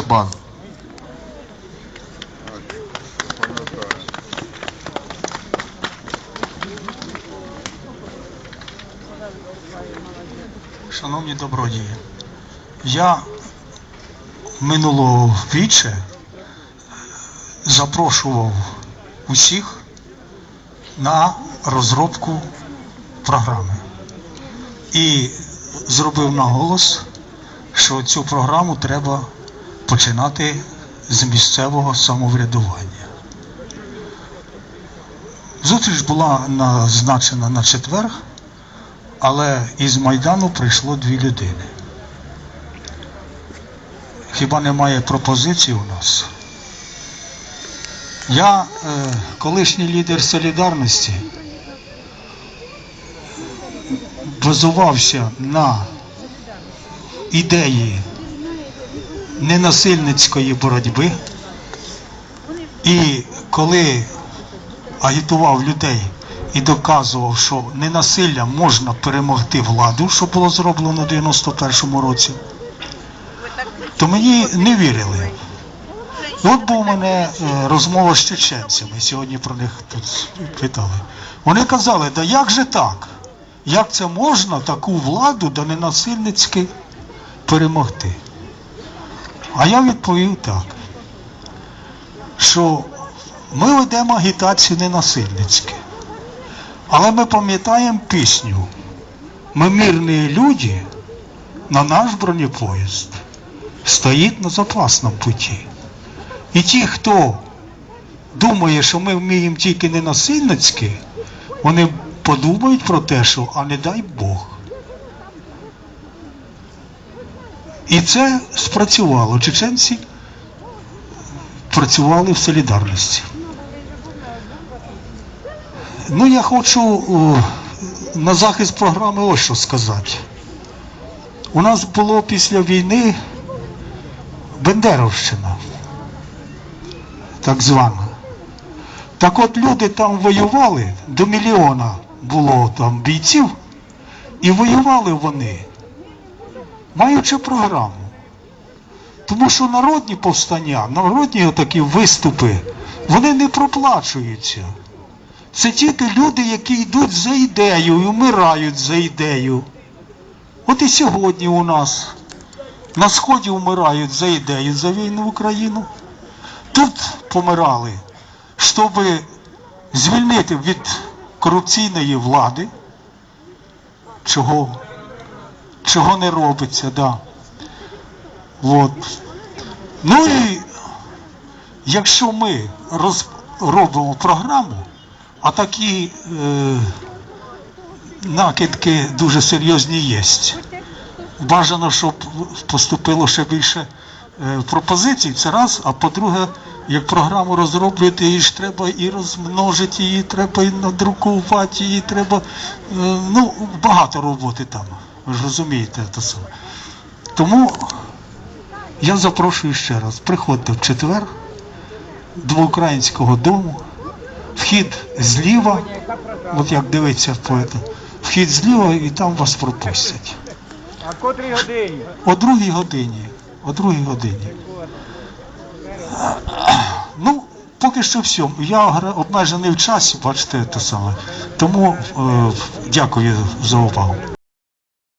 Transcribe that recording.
Чабан. Шановні добродії, я минулого віче запрошував усіх на розробку програми і зробив наголос, що цю програму треба починати з місцевого самоврядування. Зустріч була назначена на четвер, але із Майдану прийшло дві людини. Хіба немає пропозицій у нас? Я, е, колишній лідер солідарності, базувався на ідеї ненасильницької боротьби. І коли агітував людей і доказував, що ненасилля можна перемогти владу, що було зроблено в 91-му році, то мені не вірили. От був у мене е, розмова з чеченцями, сьогодні про них тут питали. Вони казали, да як же так? Як це можна таку владу да ненасильницьки перемогти? А я відповів так, що ми ведемо агітацію ненасильницьки. Але ми пам'ятаємо пісню «Ми мирні люди, на наш бронепоїзд стоїть на запасному путі. І ті, хто думає, що ми вміємо тільки ненасильницьки, вони подумають про те, що а не дай Бог. І це спрацювало. Чеченці працювали в солідарності. Ну, я хочу на захист програми ось що сказати. У нас було після війни Бендеровщина, так звана. Так от люди там воювали, до мільйона було там бійців, і воювали вони, маючи програму. Тому що народні повстання, народні такі виступи, вони не проплачуються. Це тільки люди, які йдуть за ідеєю і вмирають за ідею. От і сьогодні у нас на Сході вмирають за ідею за війну в Україну. Тут помирали, щоб звільнити від корупційної влади, чого, чого не робиться, да. От. Ну і якщо ми роз, робимо програму, а такі е, накидки дуже серйозні є. Бажано, щоб поступило ще більше е, пропозицій, це раз, а по-друге, як програму розроблювати, її ж треба і розмножити, її треба і надрукувати, її треба. Е, ну, багато роботи там. Ви ж розумієте це саме. Тому я запрошую ще раз, приходьте в четвер до українського дому. Вхід зліва, от як дивиться поета, вхід зліва і там вас пропустять. А котрій годині? О другій годині. О другій годині. Ну, поки що все. Я обмежений в часі, бачите, те саме. Тому е, дякую за увагу.